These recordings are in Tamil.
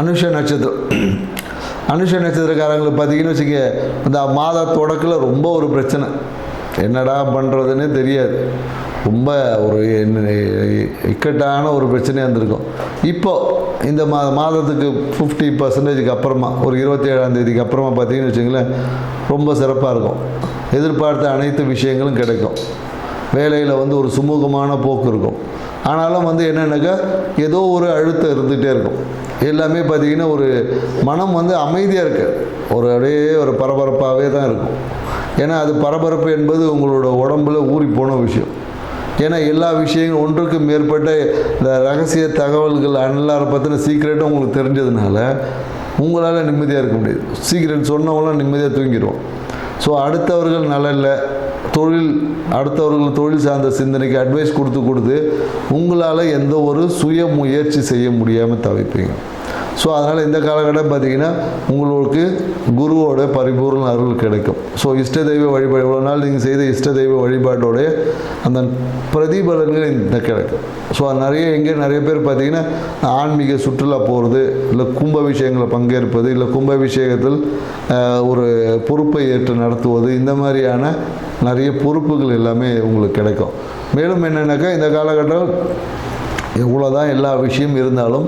அனுஷ நட்சத்திரம். அனுஷ நட்சத்திரக்காரங்களுக்கு பார்த்தீங்கன்னு வச்சுக்க இந்த மாத தொடக்கில் ரொம்ப ஒரு பிரச்சனை. என்னடா பண்ணுறதுன்னே தெரியாது. ரொம்ப ஒரு என்ன- இக்கட்டான ஒரு பிரச்சனையாக இருந்திருக்கும். இப்போ இந்த மா மாதத்துக்கு ஃபிஃப்டி பர்சன்டேஜுக்கு அப்புறமா ஒரு இருபத்தி ஏழாம் தேதிக்கு அப்புறமா பார்த்தீங்கன்னு வச்சுங்களேன் ரொம்ப சிறப்பாக இருக்கும். எதிர்பார்த்த அனைத்து விஷயங்களும் கிடைக்கும். வேலையில் வந்து ஒரு சுமூகமான போக்கு இருக்கும். ஆனாலும் வந்து என்னென்னாக்கா ஏதோ ஒரு அழுத்தம் இருந்துகிட்டே இருக்கும். எல்லாமே பார்த்தீங்கன்னா ஒரு மனம் வந்து அமைதியாக இருக்கு. ஒரு அப்படியே ஒரு பரபரப்பாகவே தான் இருக்கும். ஏன்னா அது பரபரப்பு என்பது உங்களோட உடம்புல ஊறி போன விஷயம். ஏன்னா எல்லா விஷயங்களும் ஒன்றுக்கும் மேற்பட்ட இந்த ரகசிய தகவல்கள் அல்லாரை பற்றின சீக்ரெட்டும் உங்களுக்கு தெரிஞ்சதுனால உங்களால் நிம்மதியாக இருக்க முடியாது. சீக்கிரம் சொன்னவங்களாம் நிம்மதியாக தூங்கிடுவோம் ஸோ அடுத்தவர்கள் நலனில் தொழில் அடுத்தவர்கள் தொழில் சார்ந்த சிந்தனைக்கு அட்வைஸ் கொடுத்து கொடுத்து உங்களால் எந்த ஒரு சுய முயற்சி செய்ய முடியாமல் தவிப்பீங்க. ஸோ அதனால் இந்த காலகட்டம் பார்த்தீங்கன்னா உங்களுக்கு குருவோட பரிபூர்ண அருள் கிடைக்கும். ஸோ இஷ்ட தெய்வ வழிபாடு இவ்வளோ நாள் நீங்கள் செய்த இஷ்ட தெய்வ வழிபாட்டோடைய அந்த பிரதிபலன்கள் இந்த கிடைக்கும். ஸோ நிறைய எங்கே நிறைய பேர் பார்த்தீங்கன்னா ஆன்மீக சுற்றுலா போகிறது இல்லை கும்பாபிஷேகங்களை பங்கேற்பது இல்லை கும்பாபிஷேகத்தில் ஒரு பொறுப்பை ஏற்று நடத்துவது இந்த மாதிரியான நிறைய பொறுப்புகள் எல்லாமே உங்களுக்கு கிடைக்கும். மேலும் என்னென்னாக்கா இந்த காலகட்டம் எவ்வளோதான் எல்லா விஷயம் இருந்தாலும்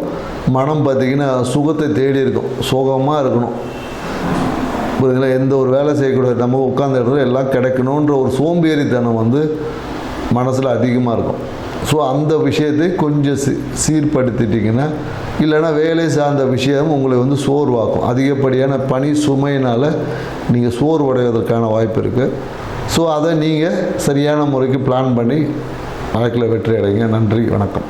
மனம் பார்த்திங்கன்னா சுகத்தை தேடி இருக்கும். சுகமாக இருக்கணும். புரியுதுங்களா? எந்த ஒரு வேலை செய்யக்கூடாது. நம்ம உட்காந்து இடத்துல எல்லாம் கிடைக்கணுன்ற ஒரு சோம்பேறித்தனம் வந்து மனசில் அதிகமாக இருக்கும். ஸோ அந்த விஷயத்தை கொஞ்சம் சீ சீர்படுத்திட்டிங்கன்னா இல்லைன்னா வேலை சார்ந்த விஷயம் உங்களை வந்து சோர்வாக்கும். அதிகப்படியான பனி சுமையினால் நீங்கள் சோர்வடைவதற்கான வாய்ப்பு இருக்குது ஸோ அதை நீங்கள் சரியான முறைக்கு பிளான் பண்ணி வாழ்க்கையில் வெற்றி அடைங்க. நன்றி. வணக்கம்.